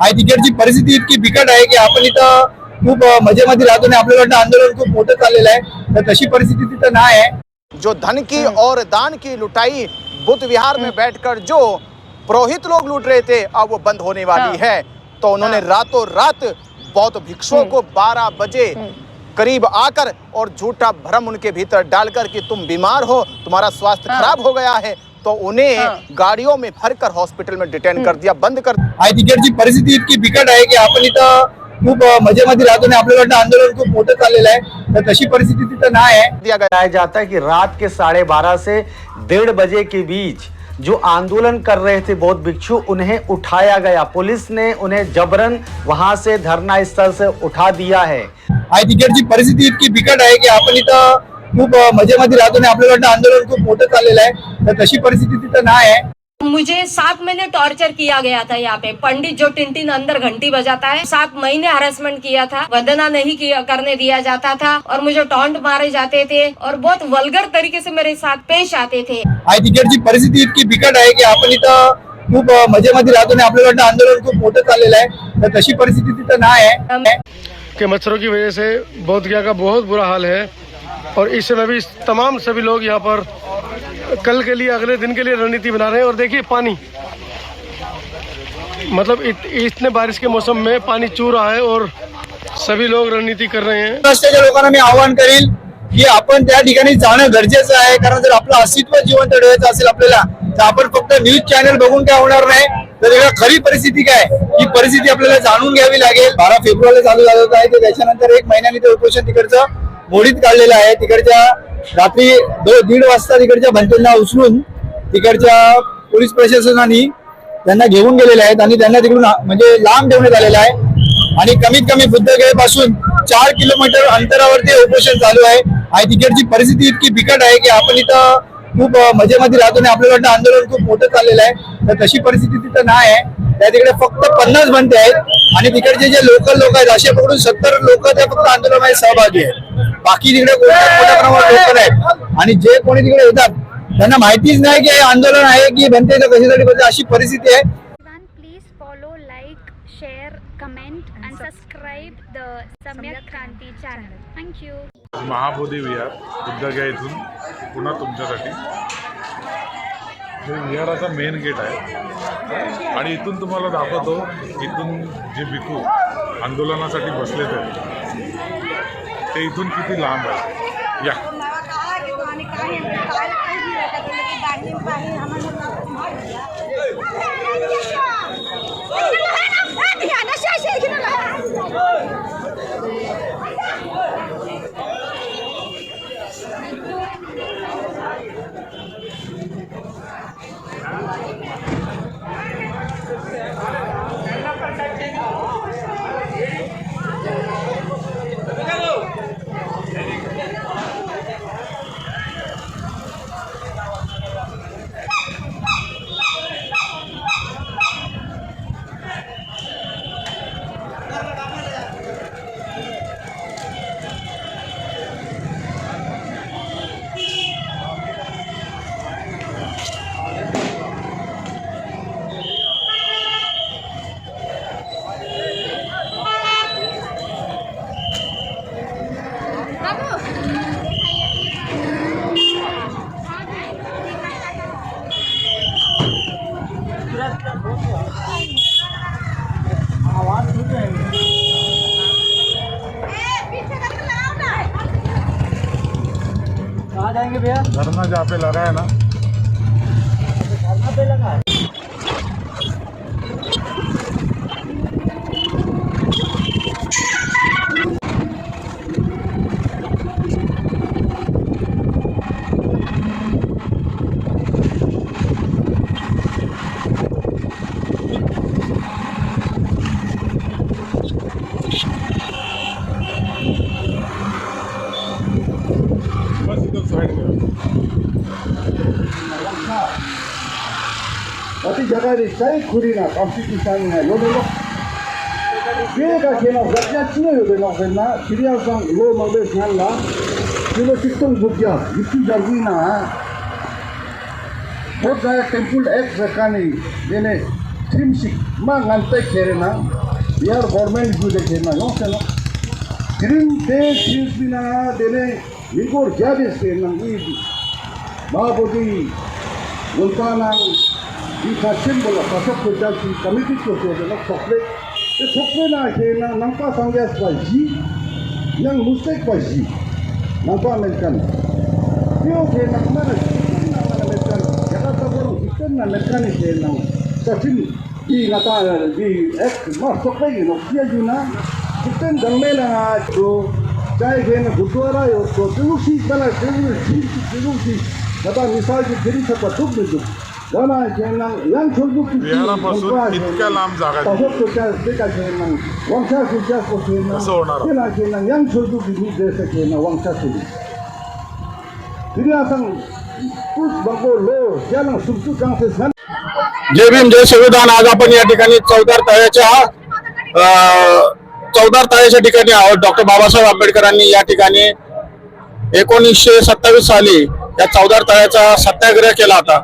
आणि तिकडची परिस्थिती इतकी बिकट आहे की आपण इथं खूप अं, मजेमध्ये राहतो आणि आपल्याला वाटतं आंदोलन खूप मोठं चाललेलं आहे. तर तशी परिस्थिती तिथं नाही आहे. जो धन की और दान की लुटाई बुद्ध विहार में बैठकर जो पुरोहित लोग लूट रहे थे अब वो बंद होने वाली हाँ। है। तो उन्होंने रातों रात बौद्ध भिक्षुओं को 12 बजे करीब आकर और झूठा भ्रम उनके भीतर डालकर कि तुम बीमार हो तुम्हारा स्वास्थ्य हाँ। खराब हो गया है। तो उन्हें हाँ। गाड़ियों में भरकर हॉस्पिटल में डिटेन कर दिया बंद कर परिस्थिती इतकी बिकट आहे की आपण इथं खूप मजेमध्ये राहतो आणि आपल्याला आंदोलन खूप मोठं चाललेलं आहे तर तशी परिस्थिती तिथं नाही आहे दिया गया। जाता है कि रात के साढ़े बारह से डेढ़ बजे के बीच जो आंदोलन कर रहे थे बौद्ध भिक्षु उन्हें उठाया गया। पुलिस ने उन्हें जबरन वहाँ से धरना स्थल से उठा दिया है। आणि तिकडची परिस्थिती इतकी बिकट आहे की आपण इथं खूप अं, मजेमध्ये राहतो आणि आपल्याला वाटतं आंदोलन खूप मोठं चाललेलं आहे. तर तशी परिस्थिती तिथं नाही आहे. मुझे सात महीने टॉर्चर किया गया था यहाँ पे। पंडित जो टिन टिन अंदर घंटी बजाता है। सात महीने हरासमेंट किया था। वंदना नहीं किया करने दिया जाता था और मुझे टॉन्ट मारे जाते थे और बहुत वल्गर तरीके से मेरे साथ पेश आते थे। तिकडची परिस्थिती इतकी बिकट आहे की आपण इथं खूप अं, मजेमध्ये राहतो आणि आपल्याला वाटतं आंदोलन खूप मोठं चाललेलं आहे. तर तशी परिस्थिती तिथं नाही आहे. के मच्छरों की वजह से बोध गया का बहुत बुरा हाल है। और इस समय भी तमाम सभी लोग यहाँ पर कल के लिए अगले दिन के लिए रणनीति बना रहे हैं। और देखिए पानी मतलब इत, इतने बारिश के मौसम में पानी चू रहा है और सभी लोग रणनीति कर रहे हैं। रस्त्याच्या लोकांना मी आवाहन करेल की आपण त्या ठिकाणी जाणं गरजेचं आहे कारण जर आपलं अस्तित्व जिवंत ठेवायचं असेल आपल्याला तर आपण फक्त न्यूज चॅनल बघून काय होणार नाही. तर त्याला खरी परिस्थिती काय? ही परिस्थिती आपल्याला जाणून घ्यावी लागेल. बारा फेब्रुवारीला चालू झालं होतं आहे तर त्याच्यानंतर एक महिन्याने ते उपोषण तिकडचं. मोडीत काढलेला आहे. तिकडच्या रात्री दो दीड वाजता तिकडच्या भंतेंना उचलून तिकडच्या पोलीस प्रशासनाने त्यांना घेऊन गेलेले आहेत आणि त्यांना तिकडून म्हणजे लांब ठेवण्यात आलेला आहे. आणि कमीत कमी बुद्धगयेपासून चार किलोमीटर अंतरावरती उपोषण चालू आहे. आणि तिकडची परिस्थिती इतकी बिकट आहे की आपण इथं खूप मजेमध्ये राहतो आणि आपल्याला वाटतं आंदोलन खूप मोठं चाललेलं आहे. तर तशी परिस्थिती तिथं नाही आहे. त्या तिकडे फक्त पन्नास बनते आहेत. आणि तिकडचे जे लोकल लोक आहेत असे पकडून सत्तर लोक त्या फक्त आंदोलनामध्ये सहभागी आहेत. बाकी तिकडे मोठ्या प्रमाणात लोकल आहेत आणि जे कोणी तिकडे येतात त्यांना माहितीच नाही की हे आंदोलन आहे की बनते कशासाठी बनते अशी परिस्थिती आहे. Kranti channel. Thank you. Mahabodhi विहार बुद्धगया इथून पुन्हा तुमच्यासाठी. हे विहाराचा मेन गेट आहे. आणि इथून तुम्हाला दाखवतो इथून जे भिकू आंदोलनासाठी बसले ते. ते इथून किती लांब आहे? या. धरना जहाँ पे लगा है ना 어디 저가리 사이 쿠리나 컨스티튜션이나 요들로 비에가 개나 잡냐 치노요 되나 되나 시리아상 로 마베 살라 그거 식동 부자 입주 자기나 बहुत ज़्यादा टेम्पल एक्ट रखाने देने थ्रिमसिक ma ngantai kere na biar government ju de kere na no se no kirim te chis bina dene mingor jadi se na i ma bodi gunta na i kachin bola kasap ko jal ki committee ko se na sokle te sokle na ke na nampa sangyas pa ji yang mustake pa ji nampa amerikan Yo ke na mana na amerikan Jakarta boru ikan na amerikan ke na Sachin di ngata di ek mas sokle no kia juna ikan gamme na to चाहे के ना गुरुद्वारा यो तो तिरुसी बना तिरुसी तिरुसी कदा मिसाल की free सकता दुख में दुख गाना के ना yang छोड़ू की विहारापासून इतक्या लांब जागा आहे. तसं तो त्या ते काय के ना वंशा सुच्या को के ना कसं होणार? के ना के ना yang छोड़ू की नी दे सके ना वंशा सुली फिर असं कुछ बंगो लो क्या ना सुसु कांग जय भीम जय संविधान. आज आपण या ठिकाणी चौदार तळ्याच्या चौदार तळ्याच्या ठिकाणी आहोत. डॉक्टर बाबासाहेब आंबेडकरांनी या ठिकाणी एकोणीसशे सत्तावीस साली या चौदार तळ्याचा सत्याग्रह केला होता.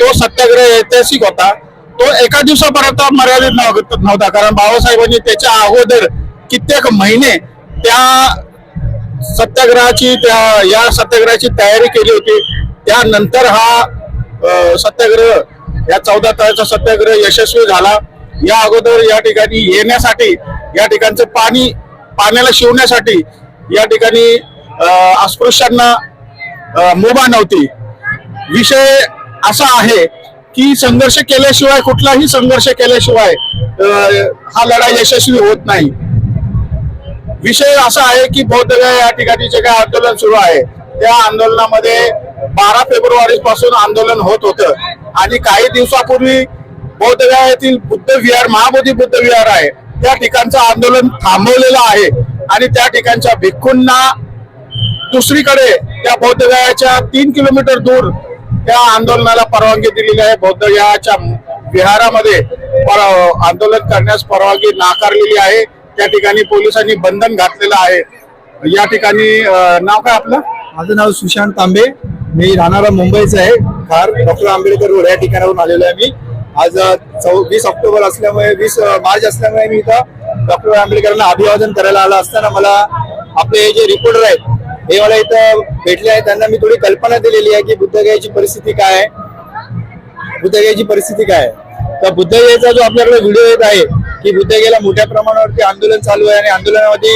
तो सत्याग्रह ऐतिहासिक होता. तो एका दिवसापर्यंत मर्यादित नव्हता कारण बाबासाहेबांनी त्याच्या अगोदर कित्येक महिने त्या सत्याग्रहाची त्या या सत्याग्रहाची तयारी केली होती. त्यानंतर हा सत्याग्रह या चौदा तळ्याचा सत्याग्रह यशस्वी झाला. या अगोदर या ठिकाणी येण्यासाठी या ठिकाणचं पाणी पाण्याला शिवण्यासाठी या ठिकाणी अस्पृश्यांना मुभा नव्हती. विषय असा आहे की संघर्ष केल्याशिवाय कुठलाही संघर्ष केल्याशिवाय हा लढा यशस्वी होत नाही. विषय असा आहे की बौद्धगया या ठिकाणी जे काही आंदोलन सुरू आहे त्या आंदोलनामध्ये बारा फेब्रुवारी पासून आंदोलन होत होतं. आणि काही दिवसापूर्वी बौद्धगया येथील बुद्ध विहार महाबोधी बुद्ध विहार आहे त्या ठिकाणचं आंदोलन थांबवलेलं आहे. आणि त्या ठिकाणच्या भिक्खूंना दुसरीकडे त्या बौद्धगयाच्या तीन किलोमीटर दूर त्या आंदोलनाला परवानगी दिलेली आहे. बौद्धगयाच्या विहारामध्ये पर- आंदोलन करण्यास परवानगी नाकारलेली आहे. त्या ठिकाणी पोलिसांनी बंधन घातलेलं आहे. या ठिकाणी नाव काय आपलं? माझं नाव सुशांत तांबे. मी राहणारा मुंबईचा आहे. फार डॉक्टर आंबेडकर रोड या ठिकाणावरून आलेलो आहे मी. आज चौ वीस ऑक्टोबर असल्यामुळे वीस मार्च असल्यामुळे मी इथं डॉक्टर आंबेडकरांना अभिवादन करायला आला असताना मला आपले जे रिपोर्टर आहेत हे मला इथं भेटले आहेत त्यांना मी थोडी कल्पना दिलेली आहे की बुद्धगयाची परिस्थिती काय आहे. बुद्धगयाची परिस्थिती काय आहे? तर बुद्धगयाचा जो आपल्याकडे व्हिडिओ येत आहे की बुद्धगयाला मोठ्या प्रमाणावरती आंदोलन चालू आहे आणि आंदोलनामध्ये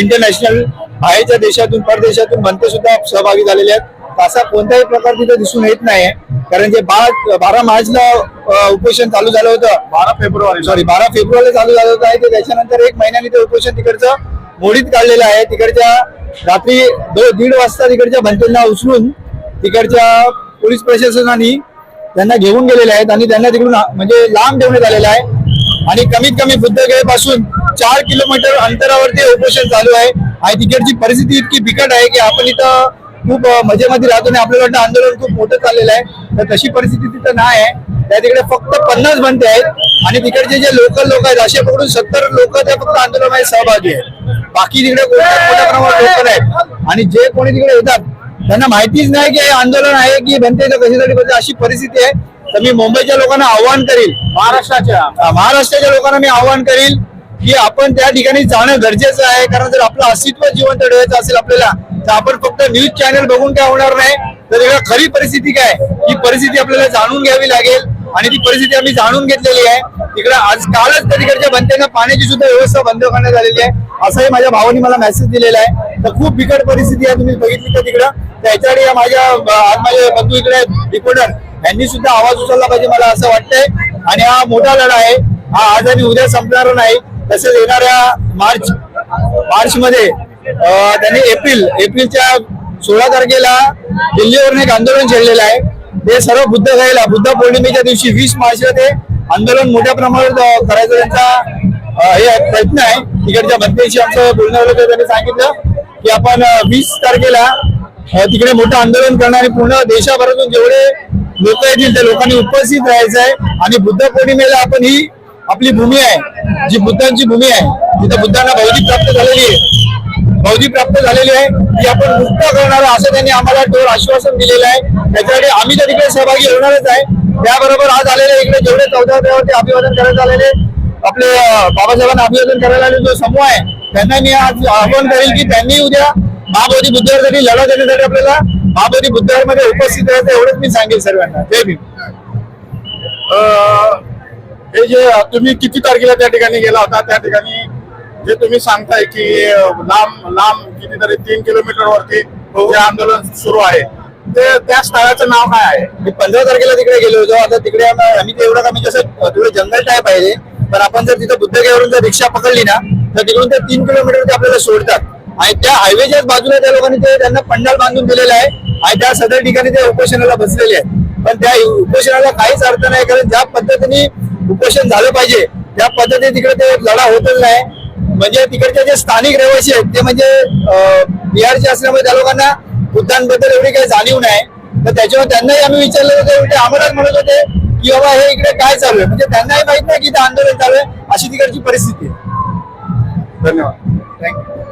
इंटरनॅशनल बाहेरच्या देशातून परदेशातून मंत्री सुद्धा सहभागी झालेले आहेत. असा कोणताही प्रकार तिथे दिसून येत नाही कारण जे बारा बारा मार्चला उपोषण चालू झालं होतं. बारा फेब्रुवारी. सॉरी बारा फेब्रुवारी चालू झालं होतं आहे ते त्याच्यानंतर एक महिन्याने ते उपोषण तिकडचं मोडीत काढलेला आहे. तिकडच्या रात्री दीड वाजता तिकडच्या भंतेंना उचलून तिकडच्या पोलीस प्रशासनाने त्यांना घेऊन गेलेले आहेत आणि त्यांना तिकडून म्हणजे लांब ठेवण्यात आलेला आहे. आणि कमीत कमी बुद्धगयेपासून चार किलोमीटर अंतरावरती उपोषण चालू आहे. आणि तिकडची परिस्थिती इतकी बिकट आहे की आपण इथं खूप मजेमध्ये राहतो आणि आपल्याला वाटतं आंदोलन खूप मोठं चाललेलं आहे. तर तशी परिस्थिती तिथं नाही आहे. त्या तिकडे फक्त पन्नास बनते आहेत. आणि तिकडचे जे लोकल लोक आहेत असे पकडून सत्तर लोक त्या फक्त आंदोलनामध्ये सहभागी आहेत. बाकी तिकडे मोठ्या प्रमाणात लोक आहेत आणि जे कोणी तिकडे येतात त्यांना माहितीच नाही की हे आंदोलन आहे की बनते कशासाठी बनते अशी परिस्थिती आहे. तर मी मुंबईच्या लोकांना आव्हान करील. महाराष्ट्राच्या. महाराष्ट्राच्या लोकांना मी आव्हान करील की आपण त्या ठिकाणी जाणं गरजेचं आहे. कारण जर आपलं अस्तित्व जिवंत ठेवायचं असेल आपल्याला तर आपण फक्त न्यूज चॅनल बघून काय होणार नाही. तर तिकडे खरी परिस्थिती काय? ही परिस्थिती आपल्याला जाणून घ्यावी लागेल. आणि ती परिस्थिती आम्ही जाणून घेतलेली आहे. तिकडे आज कालच तिकडच्या बनतेना पाण्याची सुद्धा व्यवस्था बंद करण्यात आलेली आहे. असंही माझ्या भावानी मला मेसेज दिलेला आहे. तर खूप बिकट परिस्थिती आहे तुम्ही बघितली का तिकडं? त्याच्याकडे या माझ्या आज माझे बंधू इकडे रिपोर्टर यांनी सुद्धा आवाज उचलला पाहिजे मला असं वाटतंय. आणि हा मोठा लढा आहे. हा आज आणि उद्या संपणार नाही. तसेच येणाऱ्या मार्च मार्च मध्ये त्यांनी एप्रिल एप्रिलच्या सोळा तारखेला दिल्लीवरून एक आंदोलन छेडलेलं आहे. ते सर्व बुद्ध गयाला बुद्ध पौर्णिमेच्या दिवशी वीस मार्चला ते आंदोलन मोठ्या प्रमाणात करायचा करायचं त्यांचा हे प्रयत्न आहे. तिकडच्या मंत्र्यांशी आमचं बोलणं होतं त्यांनी सांगितलं की आपण वीस तारखेला तिकडे मोठं आंदोलन करणार आणि पूर्ण देशाभरातून जेवढे लोक येतील त्या लोकांनी उपस्थित राहायचं आहे. आणि बुद्ध पौर्णिमेला आपण ही आपली भूमी आहे जी बुद्धांची भूमी आहे. तिथं बुद्धांना भौतिक प्राप्त झालेली आहे. बौद्धिक प्राप्त झालेली आहे. ती आपण मुक्त करणार असं त्यांनी आम्हाला डोर आश्वासन दिलेलं आहे. त्याच्यासाठी आम्ही तर तिकडे सहभागी होणारच आहे. त्याबरोबर आज आलेले इकडे जेवढे चौदा त्यावरती अभिवादन करत आलेले आपले बाबासाहेबांना अभिवादन करायला आले जो समूह आहे त्यांना मी आज आवाहन करेल की त्यांनी उद्या महाबोधी बुद्धवारसाठी लढा देण्यासाठी आपल्याला महाबोधी बुद्धवारमध्ये उपस्थित राहायचं एवढंच मी सांगेल सर्वांना. जय भीम. अं, हे जे तुम्ही किती तारखेला त्या ठिकाणी गेला होता? त्या ठिकाणी जे तुम्ही सांगताय की लांब लांब कितीतरी तीन किलोमीटर वरती जे आंदोलन सुरू आहे. ते त्या स्थळाचं नाव काय आहे? मी पंधरा तारखेला तिकडे गेलो होतो. आता तिकडे आम्ही ते एवढं आम्ही म्हणजे जसं थोडं जंगल टाईप आहे पण आपण जर तिथं बुद्धगेवरून जर रिक्षा पकडली ना तर तिकडून ते तीन किलोमीटर ते आपल्याला सोडतात. आणि त्या हायवेच्याच बाजूला त्या लोकांनी ते त्यांना पंडाल बांधून दिलेलं आहे. आणि त्या सदर ठिकाणी ते उपोषणाला बसलेले आहेत. पण त्या उपोषणाला काहीच अर्थ नाही कारण ज्या पद्धतीने उपोषण झालं पाहिजे त्या पद्धतीने तिकडे ते लढा होतच नाही. म्हणजे तिकडचे जे स्थानिक रहिवासी आहेत ते म्हणजे बिहारचे असल्यामुळे त्या लोकांना बुद्धांबद्दल एवढी काही जाणीव नाही. तर त्याच्यामुळे त्यांनाही आम्ही विचारलं होतं उलटे आम्हालाच म्हणत होते की बाबा हे इकडे काय चालू आहे? म्हणजे त्यांनाही माहीत नाही की इथे आंदोलन चालू आहे अशी तिकडची परिस्थिती आहे. धन्यवाद. थँक्यू